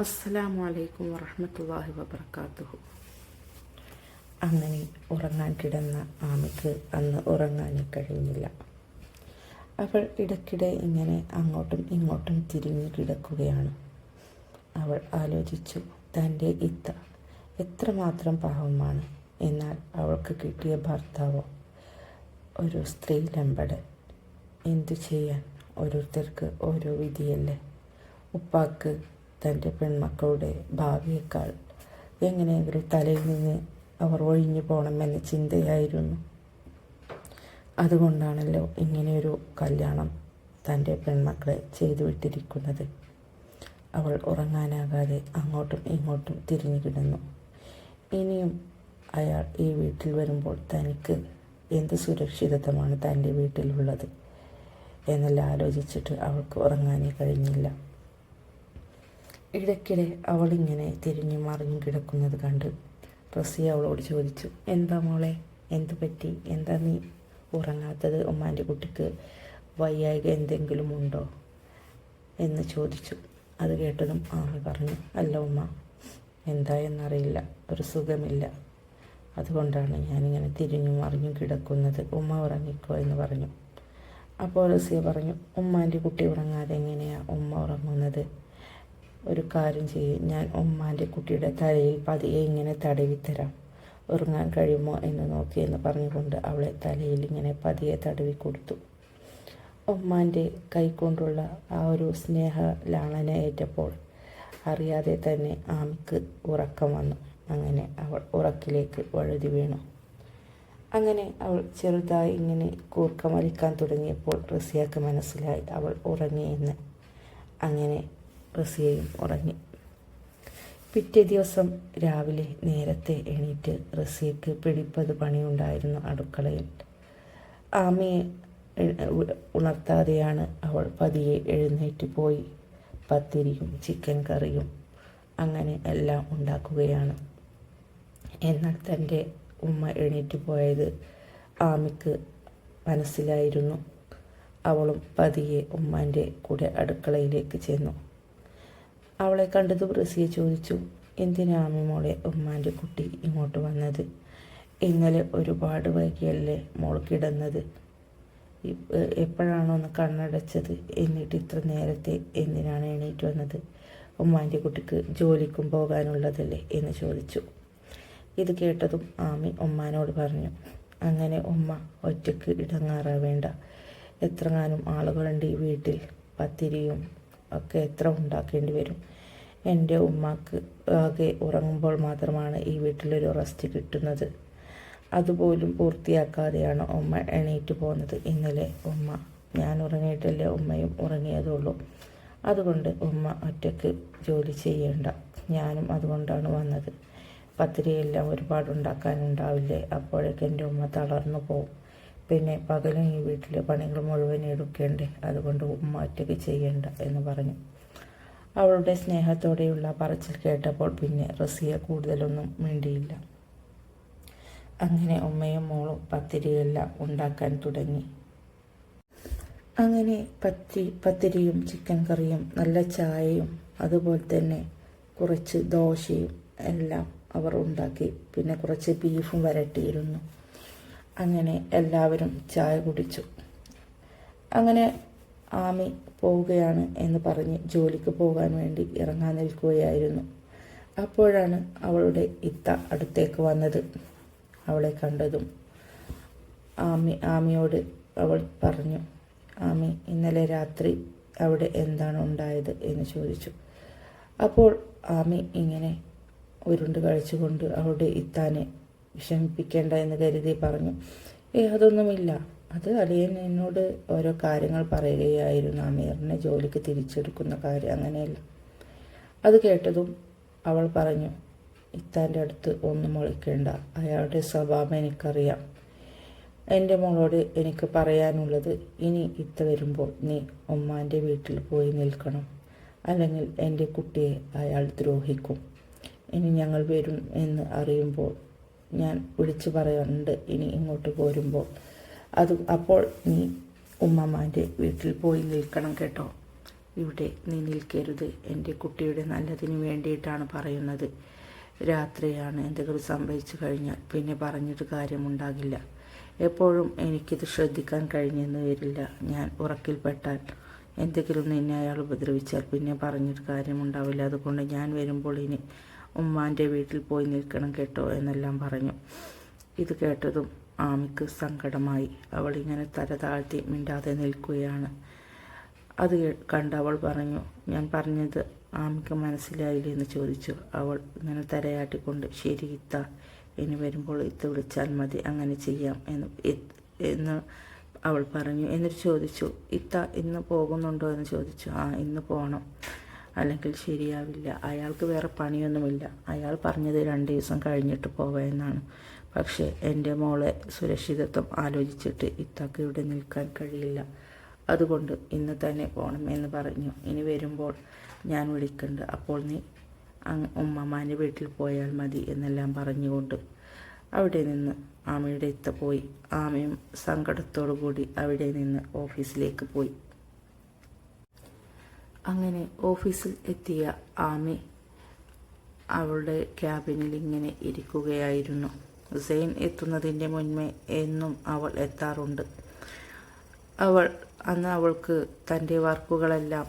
അസ്സലാമു അലൈക്കും വറഹമത്തല്ലാഹി വബർക്കാത്തുഹു അങ്ങനെ ഉറങ്ങാൻ കിടന്ന ആമയ്ക്ക് അന്ന് ഉറങ്ങാൻ കഴിയുന്നില്ല. അവൾ ഇടയ്ക്കിടെ ഇങ്ങനെ അങ്ങോട്ടും ഇങ്ങോട്ടും തിരിഞ്ഞു കിടക്കുകയാണ്. അവൾ ആലോചിച്ചു തന്റെ ഇത്ത എത്രമാത്രം പാവമാണ്. എന്നാൽ അവൾക്ക് കിട്ടിയ ഭർത്താവോ? ഒരു സ്ത്രീ ലമ്പട്. എന്തു ചെയ്യാൻ? ഓരോരുത്തർക്ക് ഓരോ വിധിയല്ലേ. ഉപ്പാക്ക് തന്റെ പെൺമക്കളുടെ ഭാവിയേക്കാൾ എങ്ങനെയെങ്കിലും തലയിൽ നിന്ന് അവർ ഒഴിഞ്ഞു പോകണമെന്ന ചിന്തയായിരുന്നു. അതുകൊണ്ടാണല്ലോ ഇങ്ങനെയൊരു കല്യാണം തന്റെ പെൺമക്കളെ ചെയ്തു വിട്ടിരിക്കുന്നത് അവൾ ഉറങ്ങാനാകാതെ അങ്ങോട്ടും ഇങ്ങോട്ടും തിരിഞ്ഞു കിടന്നു. ഇനിയും അയാൾ ഈ വീട്ടിൽ വരുമ്പോൾ തനിക്ക് എന്ത് സുരക്ഷിതത്വമാണ് തന്റെ വീട്ടിലുള്ളത്? എന്നെല്ലാം ആലോചിച്ചിട്ട് അവൾക്ക് ഉറങ്ങാനേ കഴിഞ്ഞില്ല. ഇടയ്ക്കിടെ അവളിങ്ങനെ തിരിഞ്ഞു മറിഞ്ഞു കിടക്കുന്നത് കണ്ട് റസിയ അവളോട് ചോദിച്ചു എന്താ മോളെ? എന്തു പറ്റി? എന്താ നീ ഉറങ്ങാത്തത്? ഉമ്മാന്റെ കുട്ടിക്ക് വയ്യായിക എന്തെങ്കിലും ഉണ്ടോ? എന്ന് ചോദിച്ചു. അത് കേട്ടതും ആമി പറഞ്ഞു അല്ല ഉമ്മ എന്താ എന്നറിയില്ല ഒരു സുഖമില്ല. അതുകൊണ്ടാണ് ഞാനിങ്ങനെ തിരിഞ്ഞു മറിഞ്ഞു കിടക്കുന്നത്. ഉമ്മ ഉറങ്ങിക്കോ എന്ന് പറഞ്ഞു. അപ്പോൾ റസിയ പറഞ്ഞു ഉമ്മാന്റെ കുട്ടി ഉറങ്ങാതെ എങ്ങനെയാണ് ഉമ്മ ഉറങ്ങുന്നത്? ഒരു കാര്യം ചെയ്യും. ഞാൻ ഉമ്മാന്റെ കുട്ടിയുടെ തലയിൽ പതിയെ ഇങ്ങനെ തടവിത്തരാം ഉറങ്ങാൻ കഴിയുമോ എന്ന് നോക്കിയെന്ന് പറഞ്ഞുകൊണ്ട് അവളെ തലയിൽ ഇങ്ങനെ പതിയെ തടവി കൊടുത്തു. ഉമ്മാന്റെ കൈക്കൊണ്ടുള്ള ആ ഒരു സ്നേഹ ലാളന ഏറ്റപ്പോൾ അറിയാതെ തന്നെ ആമിക്ക് ഉറക്കം വന്നു. അങ്ങനെ അവൾ ഉറക്കിലേക്ക് വഴുതി വീണു. അങ്ങനെ അവൾ ചെറുതായി ഇങ്ങനെ കൂർക്കമലിക്കാൻ തുടങ്ങിയപ്പോൾ റസിയാക്ക് മനസ്സിലായി അവൾ ഉറങ്ങിയെന്ന്. അങ്ങനെ റസിയയും ഉറങ്ങി. പിറ്റേ ദിവസം രാവിലെ നേരത്തെ എണീറ്റ് റസിയക്ക് പിടിപ്പത് പണിയുണ്ടായിരുന്നു അടുക്കളയിൽ. ആമയെ ഉണർത്താതെയാണ് അവൾ പതിയെ എഴുന്നേറ്റ് പോയി. പത്തിരിയും ചിക്കൻ കറിയും അങ്ങനെ എല്ലാം ഉണ്ടാക്കുകയാണ്. എന്നാൽ തന്റെ ഉമ്മ എണീറ്റ് പോയത് ആമിക്ക് മനസ്സിലായിരുന്നു. അവളും പതിയെ ഉമ്മാന്റെ കൂടെ അടുക്കളയിലേക്ക് ചെന്നു. അവളെ കണ്ടത് ബ്രസിയെ ചോദിച്ചു എന്തിനാ മോളെ ഉമ്മാന്റെ കുട്ടി ഇങ്ങോട്ട് വന്നത്? ഇന്നലെ ഒരുപാട് വൈകിയല്ലേ മോൾ കിടന്നത്. എപ്പോഴാണോ ഒന്ന് കണ്ണടച്ചത്? എന്നിട്ട് ഇത്ര നേരത്തെ എന്തിനാണ് എണീറ്റ് വന്നത്? ഉമ്മാന്റെ കുട്ടിക്ക് ജോലിക്കും പോകാനുള്ളതല്ലേ? എന്ന് ചോദിച്ചു. ഇത് കേട്ടതും ആമി ഉമ്മാനോട് പറഞ്ഞു അങ്ങനെ ഉമ്മ ഒറ്റയ്ക്ക് ഇടങ്ങാറാവേണ്ട. എത്രങ്ങാനും ആളുകളുണ്ട് ഈ വീട്ടിൽ. പത്തിരിയും ഒക്കെ എത്ര ഉണ്ടാക്കേണ്ടി വരും. എന്റെ ഉമ്മാക്ക് ആകെ ഉറങ്ങുമ്പോൾ മാത്രമാണ് ഈ വീട്ടിലൊരു റെസ്റ്റ് കിട്ടുന്നത്. അതുപോലും പൂർത്തിയാക്കാതെയാണ് ഉമ്മ എണീറ്റ് പോകുന്നത്. ഇന്നലെ ഉമ്മ ഞാൻ ഉറങ്ങിയിട്ടല്ലേ ഉമ്മയും ഉറങ്ങിയതുള്ളൂ. അതുകൊണ്ട് ഉമ്മ ഒറ്റയ്ക്ക് ജോലി ചെയ്യേണ്ട. ഞാനും അതുകൊണ്ടാണ് വന്നത്. പത്തിരിയെല്ലാം ഒരുപാട് ഉണ്ടാക്കാനുണ്ടാവില്ലേ? അപ്പോഴേക്ക് എന്റെ ഉമ്മ തളർന്നു പോകും പിന്നെ പകലും ഈ വീട്ടിലെ പണികൾ മുഴുവൻ എടുക്കേണ്ടേ? അതുകൊണ്ട് ഉമ്മ ചെയ്യേണ്ട എന്ന് പറഞ്ഞു. അവളുടെ സ്നേഹത്തോടെയുള്ള പറച്ചിൽ കേട്ടപ്പോൾ പിന്നെ റസിയ കൂടുതലൊന്നും മിണ്ടിയില്ല. അങ്ങനെ ഉമ്മയും മോളും പത്തിരിയെല്ലാം ഉണ്ടാക്കാൻ തുടങ്ങി. അങ്ങനെ പത്തി പത്തിരിയും ചിക്കൻ കറിയും നല്ല ചായയും അതുപോലെ തന്നെ കുറച്ച് ദോശയും എല്ലാം അവർ ഉണ്ടാക്കി. പിന്നെ കുറച്ച് ബീഫും വരട്ടിയിരുന്നു. അങ്ങനെ എല്ലാവരും ചായ കുടിച്ചു. അങ്ങനെ ആമി പോവുകയാണ് എന്ന് പറഞ്ഞ് ജോലിക്ക് പോകാൻ വേണ്ടി ഇറങ്ങാൻ നിൽക്കുകയായിരുന്നു. അപ്പോഴാണ് അവളുടെ ഇത്ത അടുത്തേക്ക് വന്നത്. അവളെ കണ്ടതും ആമി ആമിയോട് അവൾ പറഞ്ഞു ആമി ഇന്നലെ രാത്രി അവിടെ എന്താണ് ഉണ്ടായത്? എന്ന് ചോദിച്ചു. അപ്പോൾ ആമി ഇങ്ങനെ ഉരുണ്ട് കഴിച്ചുകൊണ്ട് അവളുടെ ഇത്താനെ വിഷമിപ്പിക്കേണ്ട എന്ന് കരുതി പറഞ്ഞു. ഏ അതൊന്നുമില്ല. അത് അളിയൻ എന്നോട് ഓരോ കാര്യങ്ങൾ പറയുകയായിരുന്നു. അമീറിനെ ജോലിക്ക് തിരിച്ചെടുക്കുന്ന കാര്യം അങ്ങനെയല്ല. അത് കേട്ടതും അവൾ പറഞ്ഞു ഇത്താന്റെ അടുത്ത് ഒന്നും മുളിക്കേണ്ട അയാളുടെ സ്വഭാവം എനിക്കറിയാം. എന്റെ മോളോട് എനിക്ക് പറയാനുള്ളത് ഇനി ഇത്ത വരുമ്പോൾ നീ ഉമ്മാന്റെ വീട്ടിൽ പോയി നിൽക്കണം. അല്ലെങ്കിൽ എന്റെ കുട്ടിയെ അയാൾ ദ്രോഹിക്കും. ഇനി ഞങ്ങൾ വരും എന്ന് അറിയുമ്പോൾ ഞാൻ വിളിച്ചു പറയുന്നുണ്ട്. ഇനി ഇങ്ങോട്ട് പോരുമ്പോൾ. അത് അപ്പോൾ നീ ഉമ്മമാന്റെ വീട്ടിൽ പോയി നിൽക്കണം കേട്ടോ. ഇവിടെ നീ നിൽക്കരുത്. എന്റെ കുട്ടിയുടെ നല്ലതിന് വേണ്ടിയിട്ടാണ് പറയുന്നത്. രാത്രിയാണ് എന്തെങ്കിലും സംഭവിച്ചു കഴിഞ്ഞാൽ പിന്നെ പറഞ്ഞിട്ട് കാര്യമുണ്ടാകില്ല. എപ്പോഴും എനിക്കിത് ശ്രദ്ധിക്കാൻ കഴിഞ്ഞെന്ന് വരില്ല. ഞാൻ ഉറക്കിൽപ്പെട്ടാൽ എന്തെങ്കിലും നിന്നെ അയാൾ ഉപദ്രവിച്ചാൽ പിന്നെ പറഞ്ഞിട്ട് കാര്യമുണ്ടാവില്ല. അതുകൊണ്ട് ഞാൻ വരുമ്പോൾ ഇനി ഉമ്മാന്റെ വീട്ടിൽ പോയി നിൽക്കണം കേട്ടോ എന്നെല്ലാം പറഞ്ഞു. ഇത് കേട്ടതും ആമിക്ക് സങ്കടമായി. അവൾ ഇങ്ങനെ തല താഴ്ത്തി മിണ്ടാതെ നിൽക്കുകയാണ്. അത് കണ്ട് അവൾ പറഞ്ഞു ഞാൻ പറഞ്ഞത് ആമിക്ക് മനസ്സിലായില്ലേ? എന്ന് ചോദിച്ചു. അവൾ ഇങ്ങനെ തലയാട്ടിക്കൊണ്ട് ശരി ഇത്ത ഇനി വരുമ്പോൾ ഇത്ത വിളിച്ചാൽ മതി അങ്ങനെ ചെയ്യാം എന്ന് എന്ന് അവൾ പറഞ്ഞു. എന്നിട്ട് ചോദിച്ചു ഇത്ത ഇന്ന് പോകുന്നുണ്ടോ? എന്ന് ചോദിച്ചു. ആ ഇന്ന് പോകണം അല്ലെങ്കിൽ ശരിയാവില്ല. അയാൾക്ക് വേറെ പണിയൊന്നുമില്ല. അയാൾ പറഞ്ഞത് രണ്ട് ദിവസം കഴിഞ്ഞിട്ട് പോവാമെന്നാണ് പക്ഷേ എന്റെ മോളെ സുരക്ഷിതത്വം ആലോചിച്ചിട്ട് ഇത്താക്ക് ഇവിടെ നിൽക്കാൻ കഴിയില്ല. അതുകൊണ്ട് ഇന്ന് തന്നെ പോകണം എന്ന് പറഞ്ഞു. ഇനി വരുമ്പോൾ ഞാൻ വിളിക്കണ്ട്. അപ്പോൾ നീ ഉമ്മമാന്റെ വീട്ടിൽ പോയാൽ മതി എന്നെല്ലാം പറഞ്ഞുകൊണ്ട് അവിടെ നിന്ന് ആമയുടെ ഇത്ത പോയി. ആമയും സങ്കടത്തോടു കൂടി അവിടെ നിന്ന് ഓഫീസിലേക്ക് പോയി. അങ്ങനെ ഓഫീസിൽ എത്തിയ ആമി അവളുടെ ക്യാബിനിൽ ഇങ്ങനെ ഇരിക്കുകയായിരുന്നു. സെയിൻ എത്തുന്നതിന്റെ മുൻപേ എന്നും അവൾ എത്താറുണ്ട്. അവൾ അന്ന് അവൾക്ക് തന്റെ വർക്കുകളെല്ലാം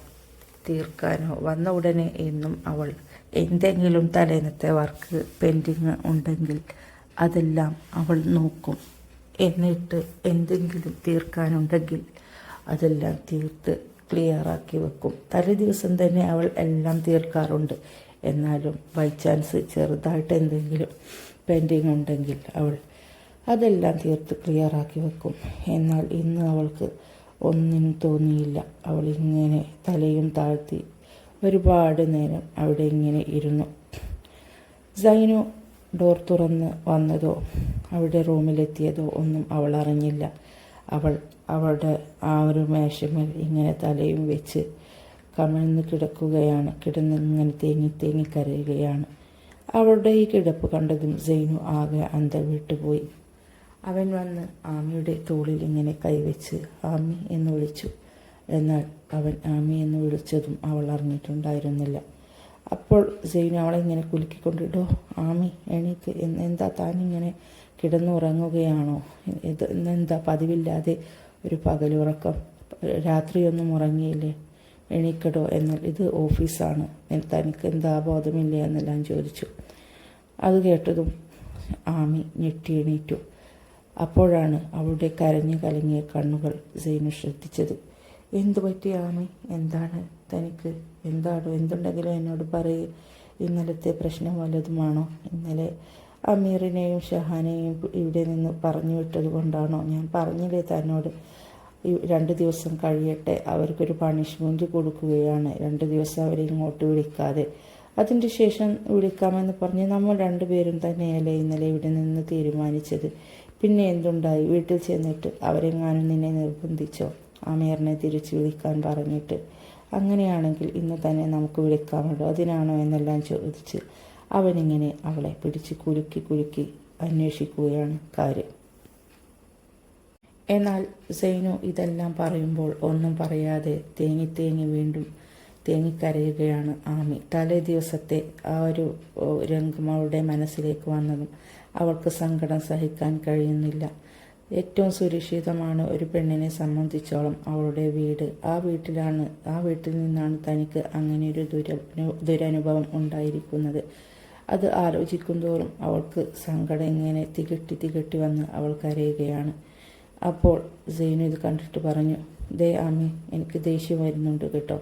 തീർക്കാനോ വന്ന ഉടനെ എന്നും അവൾ എന്തെങ്കിലും തലേന്നത്തെ വർക്ക് പെൻഡിങ് ഉണ്ടെങ്കിൽ അതെല്ലാം അവൾ നോക്കും. എന്നിട്ട് എന്തെങ്കിലും തീർക്കാനുണ്ടെങ്കിൽ അതെല്ലാം തീർത്ത് ക്ലിയറാക്കി വെക്കും. തലേ ദിവസം തന്നെ അവൾ എല്ലാം തീർക്കാറുണ്ട്. എന്നാലും ബൈ ചാൻസ് ചെറുതായിട്ട് എന്തെങ്കിലും പെൻഡിങ് ഉണ്ടെങ്കിൽ അവൾ അതെല്ലാം തീർത്ത് ക്ലിയറാക്കി വെക്കും. എന്നാൽ ഇന്ന് അവൾക്ക് ഒന്നിനും തോന്നിയില്ല. അവൾ ഇങ്ങനെ തലയും താഴ്ത്തി ഒരുപാട് നേരം അവിടെ ഇങ്ങനെ ഇരുന്നു. സൈനു ഡോർ തുറന്ന് വന്നതോ അവിടെ റൂമിലെത്തിയതോ ഒന്നും അവൾ അറിഞ്ഞില്ല. അവൾ അവളുടെ ആ ഒരു മേശമേൽ ഇങ്ങനെ തലയും വെച്ച് കമിഴ്ന്ന് കിടക്കുകയാണ്. കിടന്ന് ഇങ്ങനെ തേങ്ങി തേങ്ങി കരയുകയാണ്. അവളുടെ ഈ കിടപ്പ് കണ്ടതും സൈനു ആകെ അന്ത വിട്ടുപോയി അവൻ വന്ന് ആമിയുടെ തോളിൽ ഇങ്ങനെ കൈവച്ച് ആമി എന്ന് വിളിച്ചു. എന്നാൽ അവൻ ആമി എന്ന് വിളിച്ചതും അവൾ അറിഞ്ഞിട്ടുണ്ടായിരുന്നില്ല. അപ്പോൾ സൈനു അവളെ ഇങ്ങനെ കുലുക്കിക്കൊണ്ടിടോ ആമി എണീക്ക്. എന്താ താനിങ്ങനെ കിടന്നുറങ്ങുകയാണോ? ഇത് എന്താ പതിവില്ലാതെ ഒരു പകലുറക്കം. രാത്രിയൊന്നും ഉറങ്ങിയില്ലേ? എണീക്കടോ എന്നാൽ ഇത് ഓഫീസാണ്. തനിക്ക് എന്താ ബോധമില്ലേ എന്നെല്ലാം ചോദിച്ചു. അത് കേട്ടതും ആമി ഞെട്ടി എണീറ്റു. അപ്പോഴാണ് അവളുടെ കരഞ്ഞു കലങ്ങിയ കണ്ണുകൾ സൈനു ശ്രദ്ധിച്ചത്. എന്തു പറ്റി ആമി? എന്താണ് തനിക്ക്? എന്താണോ? എന്തുണ്ടെങ്കിലും എന്നോട് പറയൂ. ഇന്നലത്തെ പ്രശ്നം വല്ലതുമാണോ? ഇന്നലെ അമീറിനെയും ഷഹാനെയും ഇവിടെ നിന്ന് പറഞ്ഞു വിട്ടത് കൊണ്ടാണോ? ഞാൻ പറഞ്ഞില്ലേ തന്നോട് രണ്ട് ദിവസം കഴിയട്ടെ അവർക്കൊരു പണിഷ്മെന്റ് കൊടുക്കുകയാണ്. രണ്ട് ദിവസം അവരെ ഇങ്ങോട്ട് വിളിക്കാതെ. അതിന്റെ ശേഷം വിളിക്കാമെന്ന് പറഞ്ഞ് നമ്മൾ രണ്ടുപേരും തന്നെയല്ലേ ഇന്നലെ ഇവിടെ നിന്ന് തീരുമാനിച്ചത്. പിന്നെ എന്തുണ്ടായി? വീട്ടിൽ ചെന്നിട്ട് അവരെങ്ങാനും നിന്നെ നിർബന്ധിച്ചോ? അമീറിനെ തിരിച്ചു വിളിക്കാൻ പറഞ്ഞിട്ട്. അങ്ങനെയാണെങ്കിൽ ഇന്ന് തന്നെ നമുക്ക് വിളിക്കാമല്ലോ. അതിനാണോ എന്നെല്ലാം ചോദിച്ച് അവനിങ്ങനെ അവളെ പിടിച്ച് കുലുക്കി കുലുക്കി അന്വേഷിക്കുകയാണ് കാര്യം. എന്നാൽ സൈനു ഇതെല്ലാം പറയുമ്പോൾ ഒന്നും പറയാതെ തേങ്ങി തേങ്ങി വീണ്ടും തേങ്ങിക്കരയുകയാണ് ആമി. തലേ ദിവസത്തെ ആ ഒരു രംഗം അവളുടെ മനസ്സിലേക്ക് വന്നതും അവൾക്ക് സങ്കടം സഹിക്കാൻ കഴിയുന്നില്ല. ഏറ്റവും സുരക്ഷിതമാണ് ഒരു പെണ്ണിനെ സംബന്ധിച്ചോളം അവളുടെ വീട്. ആ വീട്ടിലാണ് ആ വീട്ടിൽ നിന്നാണ് തനിക്ക് അങ്ങനെ ഒരു ദുര ദുരനുഭവം ഉണ്ടായിരിക്കുന്നത്. അത് ആലോചിക്കും തോറും അവൾക്ക് സങ്കടം ഇങ്ങനെ തികട്ടി തികട്ടി വന്ന് അവൾ കരയുകയാണ്. അപ്പോൾ സെയ്നു ഇത് കണ്ടിട്ട് പറഞ്ഞു ദേ ആമി എനിക്ക് ദേഷ്യം വരുന്നുണ്ട് കേട്ടോ.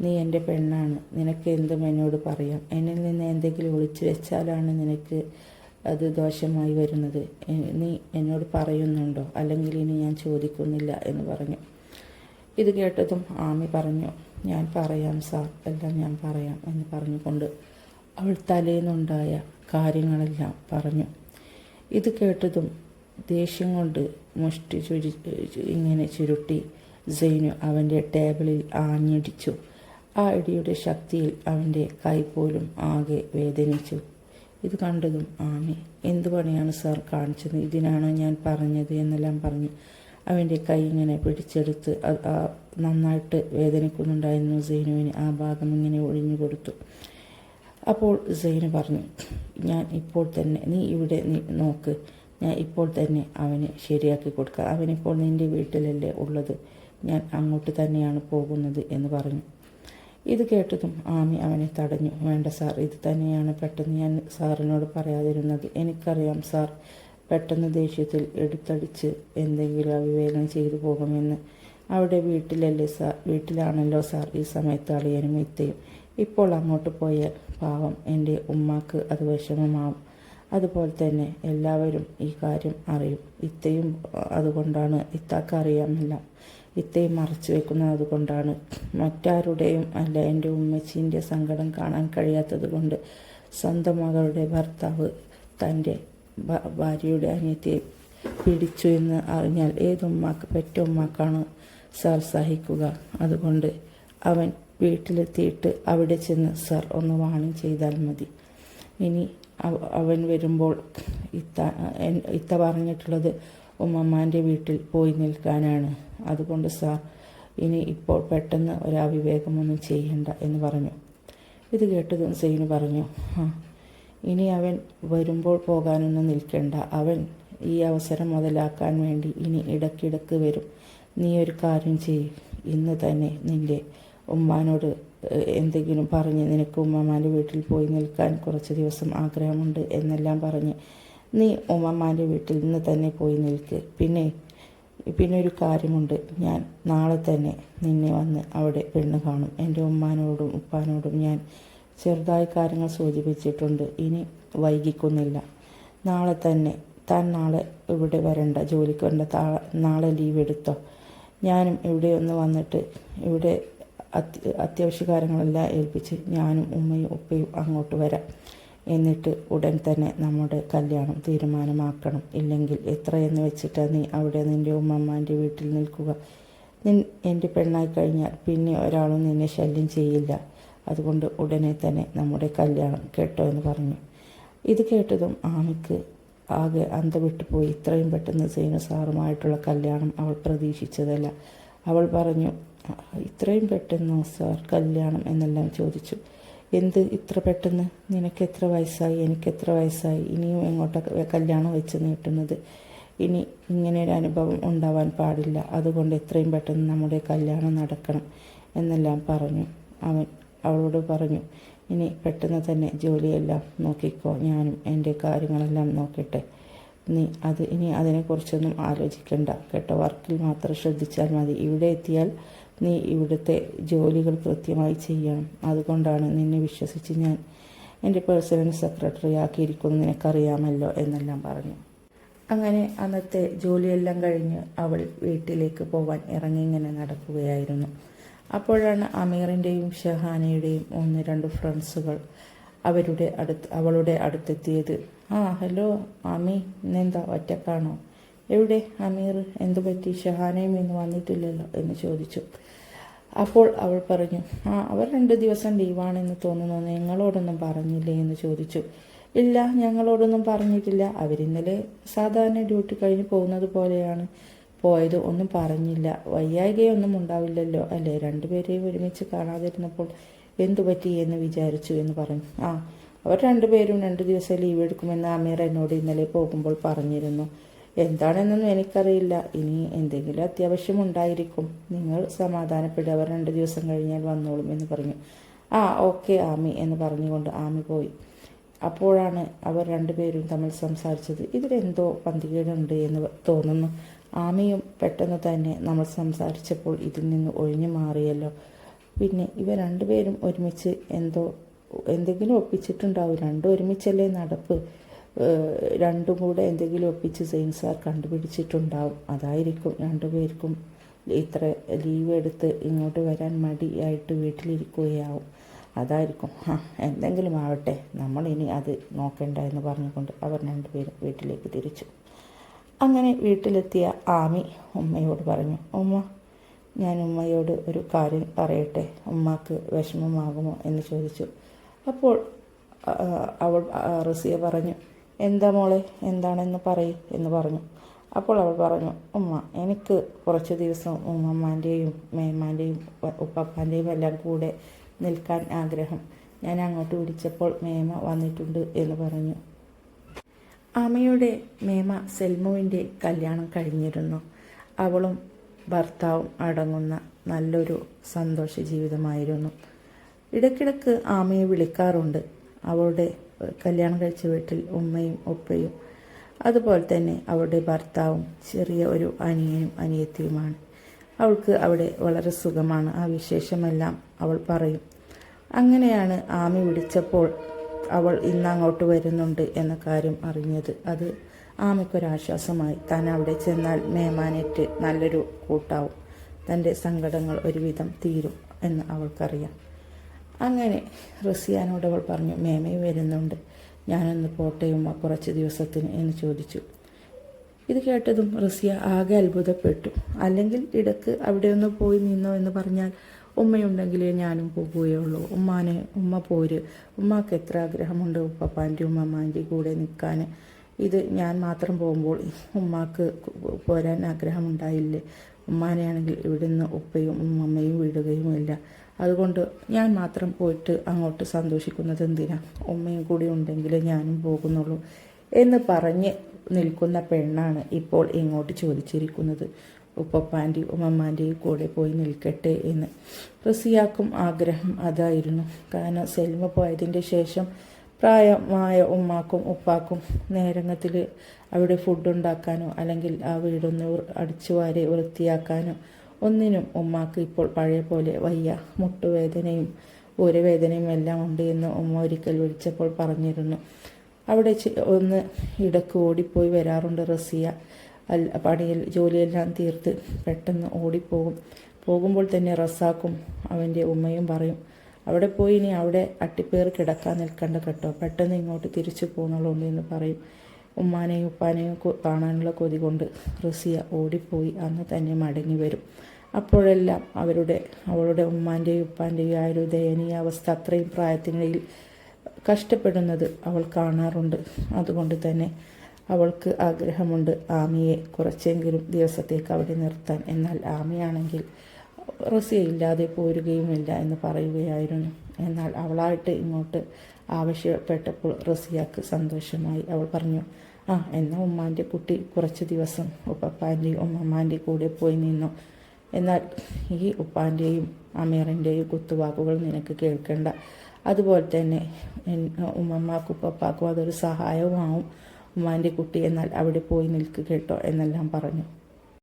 നീ എന്റെ പെണ്ണാണ്. നിനക്ക് എന്തും എന്നോട് പറയാം. എന്നിൽ നിന്ന് എന്തെങ്കിലും ഒളിച്ചു വെച്ചാലാണ് നിനക്ക് അത് ദോഷമായി വരുന്നത്. നീ എന്നോട് പറയുന്നുണ്ടോ? അല്ലെങ്കിൽ ഇനി ഞാൻ ചോദിക്കുന്നില്ല എന്ന് പറഞ്ഞു. ഇത് കേട്ടതും ആമി പറഞ്ഞു ഞാൻ പറയാം സാർ. എല്ലാം ഞാൻ പറയാം എന്ന് പറഞ്ഞുകൊണ്ട് അവൾ തലേന്നുണ്ടായ കാര്യങ്ങളെല്ലാം പറഞ്ഞു. ഇത് കേട്ടതും ദേഷ്യം കൊണ്ട് മുഷ്ടി ചുരി ഇങ്ങനെ ചുരുട്ടി സൈനു അവന്റെ ടേബിളിൽ ആഞ്ഞടിച്ചു. ആ ഇടിയുടെ ശക്തിയിൽ അവന്റെ കൈ പോലും ആകെ വേദനിച്ചു. ഇത് കണ്ടതും ആമി എന്ത് പണിയാണ് സാർ കാണിച്ചത്? ഇതിനാണോ ഞാൻ പറഞ്ഞത്? എന്നെല്ലാം പറഞ്ഞു. അവന്റെ കൈ ഇങ്ങനെ പിടിച്ചെടുത്ത് നന്നായിട്ട് വേദനിക്കുന്നുണ്ടായിരുന്നു സൈനുവിന്. ആ ഭാഗം ഇങ്ങനെ ഒഴിഞ്ഞു കൊടുത്തു. അപ്പോൾ സൈന പറഞ്ഞു ഞാൻ ഇപ്പോൾ തന്നെ നീ ഇവിടെ നോക്ക്. ഞാൻ ഇപ്പോൾ തന്നെ അവന് ശരിയാക്കി കൊടുക്കാം. അവനിപ്പോൾ നിന്റെ വീട്ടിലല്ലേ ഉള്ളത്. ഞാൻ അങ്ങോട്ട് തന്നെയാണ് പോകുന്നത് എന്ന് പറഞ്ഞു. ഇത് കേട്ടതും ആമി അവനെ തടഞ്ഞു. വേണ്ട സാർ ഇത് തന്നെയാണ് പെട്ടെന്ന് ഞാൻ സാറിനോട് പറയാതിരുന്നത്. എനിക്കറിയാം സാർ പെട്ടെന്ന് ദേഷ്യത്തിൽ എടുത്തടിച്ച് എന്തെങ്കിലും അവിവേകം ചെയ്തു പോകുമെന്ന്. അവിടെ വീട്ടിലല്ലേ സാർ വീട്ടിലാണല്ലോ സാർ ഈ സമയത്ത് അളിയനും ഇത്തയും. ഇപ്പോൾ അങ്ങോട്ട് പോയാൽ പാവം എന്റെ ഉമ്മാക്ക് അത് വിഷമമാവും. അതുപോലെ തന്നെ എല്ലാവരും ഈ കാര്യം അറിയും. ഇത്തയും അതുകൊണ്ടാണ് ഇത്താക്ക അറിയാമെല്ലാം ഇത്തയും മറച്ചു വെക്കുന്നത് അതുകൊണ്ടാണ്. മറ്റാരുടെയും അല്ല എന്റെ ഉമ്മച്ചീന്റെ സങ്കടം കാണാൻ കഴിയാത്തത് കൊണ്ട് സ്വന്തം മകളുടെ ഭർത്താവ് തന്റെ ഭാര്യയുടെ അനിയത്തിയെ പിടിച്ചു എന്ന് അറിഞ്ഞാൽ ഏതുമ്മാക്ക് പെറ്റുമ്മാക്കാണ് സാർ സഹിക്കുക അതുകൊണ്ട് അവൻ വീട്ടിലെത്തിയിട്ട് അവിടെ ചെന്ന് സർ ഒന്ന് വാണി ചെയ്താൽ മതി. ഇനി അവൻ വരുമ്പോൾ ഇത്ത ഇത്ത പറഞ്ഞിട്ടുള്ളത് ഉമ്മമ്മാന്റെ വീട്ടിൽ പോയി നിൽക്കാനാണ്. അതുകൊണ്ട് സാർ ഇനി ഇപ്പോൾ പെട്ടെന്ന് ഒരു അവിവേകമൊന്നും ചെയ്യണ്ട എന്ന് പറഞ്ഞു. ഇത് കേട്ടതും സെയിന് പറഞ്ഞു ഇനി അവൻ വരുമ്പോൾ പോകാനൊന്നും നിൽക്കണ്ട. അവൻ ഈ അവസരം മുതലാക്കാൻ വേണ്ടി ഇനി ഇടയ്ക്കിടയ്ക്ക് വരും. നീ ഒരു കാര്യം ചെയ്യും. ഇന്ന് തന്നെ നിന്റെ ഉമ്മാനോട് എന്തെങ്കിലും പറഞ്ഞ് നിനക്ക് ഉമ്മമാന്റെ വീട്ടിൽ പോയി നിൽക്കാൻ കുറച്ച് ദിവസം ആഗ്രഹമുണ്ട് എന്നെല്ലാം പറഞ്ഞ് നീ ഉമ്മമാന്റെ വീട്ടിൽ നിന്ന് തന്നെ പോയി നിൽക്ക്. പിന്നെ പിന്നെ ഒരു കാര്യമുണ്ട്. ഞാൻ നാളെ തന്നെ നിന്നെ വന്ന് അവിടെ പെണ്ണ് കാണും. എന്റെ ഉമ്മാനോടും ഉപ്പാനോടും ഞാൻ ചെറുതായി കാര്യങ്ങൾ സൂചിപ്പിച്ചിട്ടുണ്ട്. ഇനി വൈകിക്കുന്നില്ല. നാളെ തന്നെ താൻ നാളെ ഇവിടെ വരണ്ട ജോലിക്ക് വേണ്ട നാളെ ലീവ് എടുത്തോ. ഞാനും ഇവിടെ ഒന്ന് വന്നിട്ട് ഇവിടെ അത്യ അത്യാവശ്യ കാര്യങ്ങളെല്ലാം ഏൽപ്പിച്ച് ഞാനും ഉമ്മയും ഉപ്പയും അങ്ങോട്ട് വരാം. എന്നിട്ട് ഉടൻ തന്നെ നമ്മുടെ കല്യാണം തീരുമാനമാക്കണം. ഇല്ലെങ്കിൽ എത്രയെന്ന് വെച്ചിട്ടാണ് നീ അവിടെ നിന്റെ ഉമ്മമ്മാന്റെ വീട്ടിൽ നിൽക്കുക? നിൻ എന്റെ പെണ്ണായി കഴിഞ്ഞാൽ പിന്നെ ഒരാളും നിന്നെ ശല്യം ചെയ്യില്ല. അതുകൊണ്ട് ഉടനെ തന്നെ നമ്മുടെ കല്യാണം കേട്ടോ എന്ന് പറഞ്ഞു. ഇത് കേട്ടതും ആമിക്ക് ആകെ അന്ത വിട്ടുപോയി ഇത്രയും പെട്ടെന്ന് സൈനു സാറുമായിട്ടുള്ള കല്യാണം അവൾ പ്രതീക്ഷിച്ചതല്ല. അവൾ പറഞ്ഞു "ആ, ഇത്രയും പെട്ടെന്നോ സാർ കല്യാണം എന്നെല്ലാം ചോദിച്ചു. എന്ത് ഇത്ര പെട്ടെന്ന്? നിനക്ക് എത്ര വയസ്സായി? എനിക്ക് എത്ര വയസ്സായി? ഇനിയും എങ്ങോട്ടൊക്കെ കല്യാണം വെച്ച് നീട്ടുന്നത്? ഇനി ഇങ്ങനെ ഒരു അനുഭവം ഉണ്ടാവാൻ പാടില്ല. അതുകൊണ്ട് എത്രയും പെട്ടെന്ന് നമ്മുടെ കല്യാണം നടക്കണം എന്നെല്ലാം പറഞ്ഞു. അവൻ അവളോട് പറഞ്ഞു ഇനി പെട്ടെന്ന് തന്നെ ജോലിയെല്ലാം നോക്കിക്കോ. ഞാനും എന്റെ കാര്യങ്ങളെല്ലാം നോക്കട്ടെ. നീ അത് ഇനി അതിനെക്കുറിച്ചൊന്നും ആലോചിക്കണ്ട. കേട്ടോ? വർക്കിൽ മാത്രം ശ്രദ്ധിച്ചാൽ മതി. ഇവിടെ എത്തിയാൽ നീ ഇവിടുത്തെ ജോലികൾ കൃത്യമായി ചെയ്യണം. അതുകൊണ്ടാണ് നിന്നെ വിശ്വസിച്ച് ഞാൻ എന്റെ പേഴ്സണൽ സെക്രട്ടറി ആക്കിയിരിക്കുന്നു നിനക്കറിയാമല്ലോ എന്നെല്ലാം പറഞ്ഞു. അങ്ങനെ അന്നത്തെ ജോലിയെല്ലാം കഴിഞ്ഞ് അവൾ വീട്ടിലേക്ക് പോവാൻ ഇറങ്ങിങ്ങനെ നടക്കുകയായിരുന്നു. അപ്പോഴാണ് അമീറിന്റെയും ഷഹാനയുടെയും ഒന്ന് രണ്ട് ഫ്രണ്ട്സുകൾ അവരുടെ അടുത്ത് അവളുടെ അടുത്തെത്തിയത്. ആ ഹലോ ആമി ഇന്നെന്താ? ഒറ്റക്കാണോ? എവിടെ അമീർ? എന്തു പറ്റി? ഷഹാനയും ഇന്ന് വന്നിട്ടില്ലല്ലോ? എന്ന് ചോദിച്ചു. അപ്പോൾ അവൾ പറഞ്ഞു ആ അവർ രണ്ട് ദിവസം ലീവാണെന്ന് തോന്നുന്നു. നിങ്ങളോടൊന്നും പറഞ്ഞില്ലേ? എന്ന് ചോദിച്ചു. ഇല്ല ഞങ്ങളോടൊന്നും പറഞ്ഞിട്ടില്ല. അവരിന്നലെ സാധാരണ ഡ്യൂട്ടി കഴിഞ്ഞ് പോകുന്നത് പോലെയാണ്. പോയത് ഒന്നും പറഞ്ഞില്ല. വയ്യായികയൊന്നും ഉണ്ടാവില്ലല്ലോ അല്ലേ? രണ്ടുപേരെയും ഒരുമിച്ച് കാണാതിരുന്നപ്പോൾ എന്തു പറ്റി എന്ന് വിചാരിച്ചു എന്ന് പറഞ്ഞു. ആ അവർ രണ്ടുപേരും രണ്ട് ദിവസം ലീവ് എടുക്കുമെന്ന് അമീർ എന്നോട് ഇന്നലെ പോകുമ്പോൾ പറഞ്ഞിരുന്നു. എന്താണെന്നൊന്നും എനിക്കറിയില്ല. ഇനി എന്തെങ്കിലും അത്യാവശ്യം ഉണ്ടായിരിക്കും. നിങ്ങൾ സമാധാനപ്പെടുക. അവർ രണ്ട് ദിവസം കഴിഞ്ഞാൽ വന്നോളും എന്ന് പറഞ്ഞു. ആ ഓക്കെ ആമി എന്ന് പറഞ്ഞുകൊണ്ട് ആമി പോയി. അപ്പോഴാണ് അവർ രണ്ടുപേരും തമ്മിൽ സംസാരിച്ചത്. ഇതിലെന്തോ പന്തികേടുണ്ട് എന്ന് തോന്നുന്നു. ആമിയും പെട്ടെന്ന് തന്നെ നമ്മൾ സംസാരിച്ചപ്പോൾ ഇതിൽ നിന്ന് ഒഴിഞ്ഞു മാറിയല്ലോ. പിന്നെ ഇവ രണ്ടുപേരും ഒരുമിച്ച് എന്തോ എന്തെങ്കിലും ഒപ്പിച്ചിട്ടുണ്ടാവും. രണ്ടും ഒരുമിച്ചല്ലേ നടപ്പ്. രണ്ടും കൂടെ എന്തെങ്കിലും ഒപ്പിച്ച് സെയിൻ സാർ കണ്ടുപിടിച്ചിട്ടുണ്ടാവും. അതായിരിക്കും രണ്ടുപേർക്കും ഇത്ര ലീവ് എടുത്ത് ഇങ്ങോട്ട് വരാൻ മടിയായിട്ട് വീട്ടിലിരിക്കുകയാവും. അതായിരിക്കും. ആ എന്തെങ്കിലും ആവട്ടെ. നമ്മളിനി അത് നോക്കണ്ട എന്ന് പറഞ്ഞുകൊണ്ട് അവർ രണ്ടുപേരും വീട്ടിലേക്ക് തിരിച്ചു. അങ്ങനെ വീട്ടിലെത്തിയ ആമി ഉമ്മയോട് പറഞ്ഞു ഉമ്മ ഞാൻ ഉമ്മയോട് ഒരു കാര്യം പറയട്ടെ? ഉമ്മാക്ക് വിഷമമാകുമോ എന്ന് ചോദിച്ചു. അപ്പോൾ അവൾ റസിയ പറഞ്ഞു എന്താ മോളെ? എന്താണെന്ന് പറയ് എന്ന് പറഞ്ഞു. അപ്പോൾ അവൾ പറഞ്ഞു ഉമ്മ എനിക്ക് കുറച്ച് ദിവസം ഉമ്മമ്മാന്റെയും മേമാന്റെയും ഉപ്പപ്പാന്റെയും എല്ലാം കൂടെ നിൽക്കാൻ ആഗ്രഹം. ഞാൻ അങ്ങോട്ട് വിളിച്ചപ്പോൾ മേമ വന്നിട്ടുണ്ട് എന്ന് പറഞ്ഞു. അമ്മയുടെ മേമ സെൽമുവിന്റെ കല്യാണം കഴിഞ്ഞിരുന്നു. അവളും ഭർത്താവും അടങ്ങുന്ന നല്ലൊരു സന്തോഷ ജീവിതമായിരുന്നു. ഇടയ്ക്കിടയ്ക്ക് ആമയെ വിളിക്കാറുണ്ട്. അവളുടെ കല്യാണം കഴിച്ച വീട്ടിൽ ഉമ്മയും ഉപ്പയും. അതുപോലെ തന്നെ അവളുടെ ഭർത്താവും ചെറിയ ഒരു അനിയനും അനിയത്തിയുമാണ്. അവൾക്ക് അവിടെ വളരെ സുഖമാണ്. ആ വിശേഷമെല്ലാം അവൾ പറയും. അങ്ങനെയാണ് ആമി വിളിച്ചപ്പോൾ അവൾ ഇന്നങ്ങോട്ട് വരുന്നുണ്ട് എന്ന കാര്യം അറിഞ്ഞത്. അത് ആമയ്ക്കൊരാശ്വാസമായി. താൻ അവിടെ ചെന്നാൽ മേമാനേറ്റ് നല്ലൊരു കൂട്ടാവും. തന്റെ സങ്കടങ്ങൾ ഒരുവിധം തീരും എന്ന് അവൾക്കറിയാം. അങ്ങനെ റസിയാനോട് അവൾ പറഞ്ഞു മേമയും വരുന്നുണ്ട്. ഞാനൊന്ന് പോട്ടയുമ്മ കുറച്ച് ദിവസത്തിന് എന്ന് ചോദിച്ചു. ഇത് കേട്ടതും റസിയ ആകെ അത്ഭുതപ്പെട്ടു. അല്ലെങ്കിൽ ഇടയ്ക്ക് അവിടെ ഒന്ന് പോയി നിന്നോ എന്ന് പറഞ്ഞാൽ ഉമ്മയുണ്ടെങ്കിലേ ഞാനും പോകുകയുള്ളൂ. ഉമ്മാനെ ഉമ്മ പോര്. ഉമ്മാക്ക് എത്ര ആഗ്രഹമുണ്ട്? ഉപ്പപ്പാന്റെ ഉമ്മമാന്റെ കൂടെ നിൽക്കാൻ ഇത് ഞാൻ മാത്രം പോകുമ്പോൾ ഉമ്മാക്ക് പോരാൻ ആഗ്രഹമുണ്ടായില്ലേ? ഉമ്മാനെയാണെങ്കിൽ ഇവിടുന്ന് ഉപ്പയും ഉമ്മയും വിടുകയുമില്ല അതുകൊണ്ട് ഞാൻ മാത്രം പോയിട്ട് അങ്ങോട്ട് സന്തോഷിക്കുന്നത് എന്തിനാ? ഉമ്മയും കൂടി ഉണ്ടെങ്കിൽ ഞാനും പോകുന്നുള്ളൂ എന്ന് പറഞ്ഞ് നിൽക്കുന്ന പെണ്ണാണ് ഇപ്പോൾ ഇങ്ങോട്ട് ചോദിച്ചിരിക്കുന്നത്. ഉപ്പപ്പാന്റെയും ഉമ്മമ്മാന്റെയും കൂടെ പോയി നിൽക്കട്ടെ എന്ന്. റസിയാക്കും ആഗ്രഹം അതായിരുന്നു. കാരണം സെൽമ പോയതിന്റെ ശേഷം പ്രായമായ ഉമ്മാക്കും ഉപ്പാക്കും നേരങ്ങത്തിൽ അവിടെ ഫുഡ് ഉണ്ടാക്കാനോ അല്ലെങ്കിൽ ആ വീടൊന്ന് അടിച്ചു വാരി വൃത്തിയാക്കാനോ ഒന്നിനും ഉമ്മാക്ക് ഇപ്പോൾ പഴയ പോലെ വയ്യ. മുട്ടുവേദനയും ഊരവേദനയും എല്ലാം ഉണ്ട് എന്ന് ഉമ്മ ഒരിക്കൽ വിളിച്ചപ്പോൾ പറഞ്ഞിരുന്നു. അവിടെ ഒന്ന് ഇടയ്ക്ക് ഓടിപ്പോയി വരാറുണ്ട് റസിയ. അല്ല പണിയിൽ ജോലിയെല്ലാം തീർത്ത് പെട്ടെന്ന് ഓടിപ്പോകും. പോകുമ്പോൾ തന്നെ റസാക്കും അവന്റെ ഉമ്മയും പറയും അവിടെ പോയി ഇനി അവിടെ അട്ടിപ്പേർ കിടക്കാൻ നിൽക്കണ്ട കേട്ടോ. പെട്ടെന്ന് ഇങ്ങോട്ട് തിരിച്ചു പോകുന്നുള്ളൂ എന്ന് പറയും. ഉമ്മാനെയും ഉപ്പാനെയും കാണാനുള്ള കൊതി കൊണ്ട് റസിയ ഓടിപ്പോയി. അന്ന് തന്നെ മടങ്ങി വരും. അപ്പോഴെല്ലാം അവരുടെ അവളുടെ ഉമ്മാന്റെയും ഉപ്പാന്റെയും ആ ഒരു ദയനീയ അവസ്ഥ അത്രയും പ്രായത്തിനിടയിൽ കഷ്ടപ്പെടുന്നത് അവൾ കാണാറുണ്ട്. അതുകൊണ്ട് തന്നെ അവൾക്ക് ആഗ്രഹമുണ്ട് ആമിയെ കുറച്ചെങ്കിലും ദിവസത്തേക്ക് അവിടെ നിർത്താൻ. എന്നാൽ ആമയാണെങ്കിൽ റസിയയില്ലാതെ പോരുകയുമില്ല എന്ന് പറയുകയായിരുന്നു. എന്നാൽ അവളായിട്ട് ഇങ്ങോട്ട് ആവശ്യപ്പെട്ടപ്പോൾ റസിയാക്ക് സന്തോഷമായി അവൾ പറഞ്ഞു ആ എന്നാൽ ഉമ്മാന്റെ കുട്ടി കുറച്ച് ദിവസം ഉപ്പാന്റെയും ഉമ്മമ്മാന്റെയും കൂടെ പോയി നിന്നു. എന്നാൽ ഈ ഉപ്പാന്റെയും അമീറിന്റെയും കുത്തുവാക്കുകൾ നിനക്ക് കേൾക്കേണ്ട. അതുപോലെ തന്നെ ഉമ്മമാക്കും ഉപ്പപ്പാക്കും അതൊരു സഹായവുമാവും. ഉമ്മാന്റെ കുട്ടി എന്നാൽ അവിടെ പോയി നിൽക്കുക കേട്ടോ എന്നെല്ലാം പറഞ്ഞു.